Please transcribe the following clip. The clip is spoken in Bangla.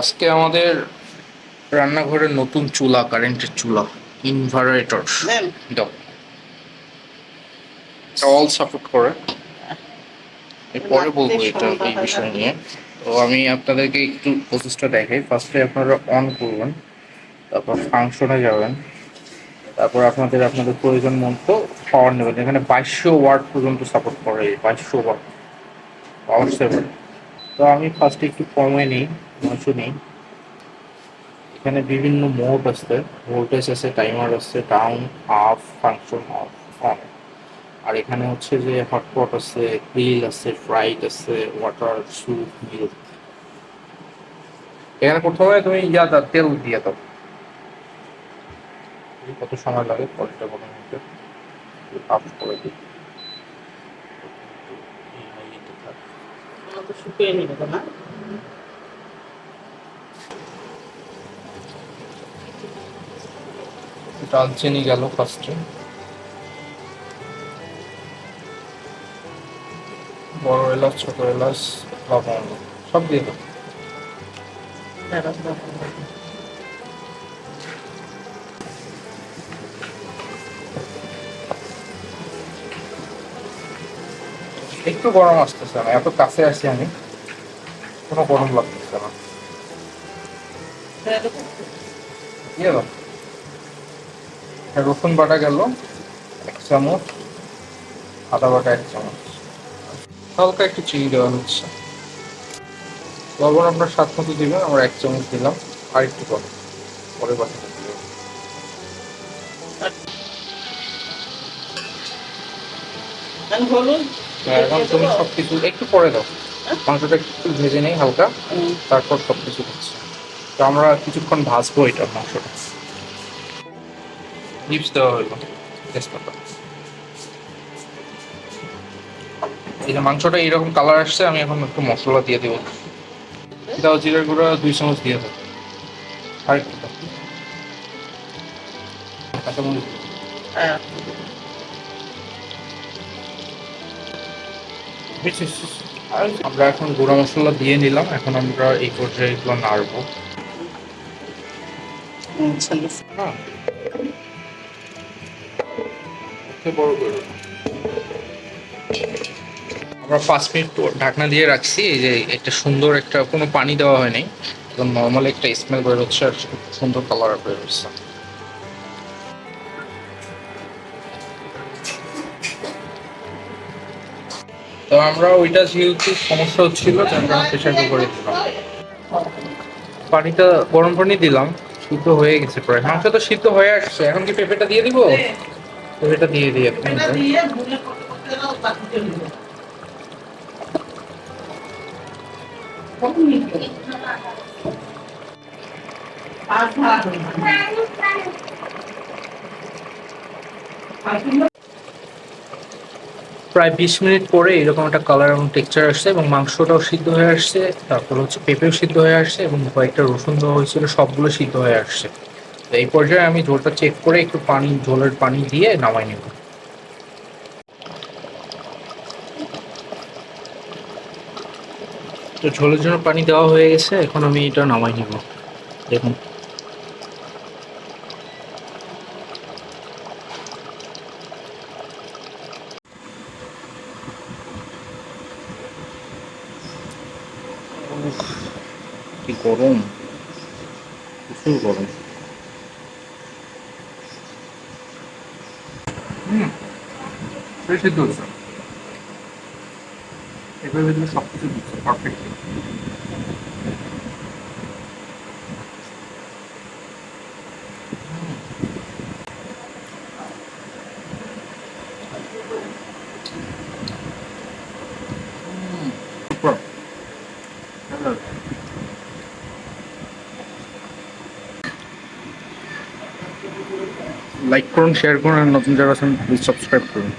আজকে আমাদের রান্নাঘরের নতুন চুলা কারেন্টের চুলা ইনভার্টার দাও। অল সাপোর্ট করে। এরপরে বলব এটা এই বিষয় নিয়ে। তো আমি আপনাদেরকে একটু প্রসেসটা দেখাই। ফার্স্টে আপনারা অন করবেন তারপর ফাংশনে যাবেন তারপর আপনাদের আপনাদের প্রয়োজন মতো পাওয়ার নেবেন। এখানে বাইশশো ওয়াট পর্যন্ত সাপোর্ট করে বাইশশো ওয়াট পাওয়ার সেভার তো আমি ফার্স্টে একটু কমে নিই। নয়শো নিই। এখানে বিভিন্ন মোড আছে ভোল্টেজ আছে টাইমার আছে down up function off on আর এখানে হচ্ছে যে হটপট আছে গ্রিল আছে ফ্রাইড আছে ওয়াটার স্যুপ মিল্ক এখানে প্রথমে তুমি ইয়া দাও তেল দিয়ে দাও। কত সময় লাগে? পরেরটা কোনো মিনিটে আপ করে দিই। শুকিয়ে নিবে না? দালচিনি গেল ফার্স্টে বড় এলাচ, ছোট এলাচ লবঙ্গ সব দিয়ে দাও। একটু গরম আসতেছে না, এত কাছে আছি আমি। কোনো গরম লাগতেছে না। দিয়ে দাও। রসুন বাটা গেল এক চামচ আদা বাটা এক চামচ। হালকা একটু চিনি দেওয়া হচ্ছে। লবণ আপনার স্বাদ মতো দিবেন আমরা এক চামচ দিলাম আর একটু পরে হ্যাঁ, এখন তুমি সব কিছু একটু পরে দাও। মাংসটা একটু ভেজে নেই হালকা তারপর সব কিছু দিচ্ছি। তো আমরা কিছুক্ষণ ভাজবো এটা মাংসটা। লিপস দেওয়া হইল তেজপাতা এই যে মাংসটা এইরকম কালার আসছে আমি এখন একটু মশলা দিয়ে দেবো। দাও জিরার গুঁড়া দুই চামচ দিয়ে দাও আর কাঁচামরিচ। হ্যাঁ। আমরা এখন গুঁড়া মশলা দিয়ে নিলাম। এখন আমরা এই পর্যায়ে এগুলো নাড়বো। হ্যাঁ। আমরা পাঁচ মিনিট ঢাকনা দিয়ে রাখছি, এই যে একটা সুন্দর একটা, কোনো পানি দেওয়া হয়নি একদম নর্মাল একটা স্মেল আর সুন্দর কালার তো আমরা ওইটা যেহেতু সমস্যা হচ্ছিল দিলাম। পানিটা গরম পানি দিলাম, সিদ্ধ হয়ে গেছে প্রায়। মাংস তো সিদ্ধ হয়ে আসছে, এখন কি পেঁপেটা দিয়ে দিব? পেঁপেটা দিয়ে দিই আপনি এটা দিয়ে ভুলে করতে দাও, যাবে। প্রায় বিশ মিনিট পরে এরকম একটা কালার এবং টেক্সচার আসছে এবং মাংসটাও সিদ্ধ হয়ে আসছে তারপর হচ্ছে পেঁপেও সিদ্ধ হয়ে আসছে এবং কয়েকটা রসুন দেওয়া হয়েছিল সবগুলো সিদ্ধ হয়ে আসছে। তো এই পর্যায়ে আমি ঝোলটা চেক করে একটু পানি ঝোলের পানি দিয়ে নামাই নেব। তো ঝোলের জন্য পানি দেওয়া হয়ে গেছে, এখন আমি এটা নামাই নেব। দেখুন। কি গরম। প্রচুর গরম। হুম। বেশ সিদ্ধ হচ্ছে এবার ভিতরে সব কিছু দিচ্ছে পারফেক্ট লাইক করুন শেয়ার করুন আর নতুন যারা আছেন প্লিজ সাবস্ক্রাইব করুন।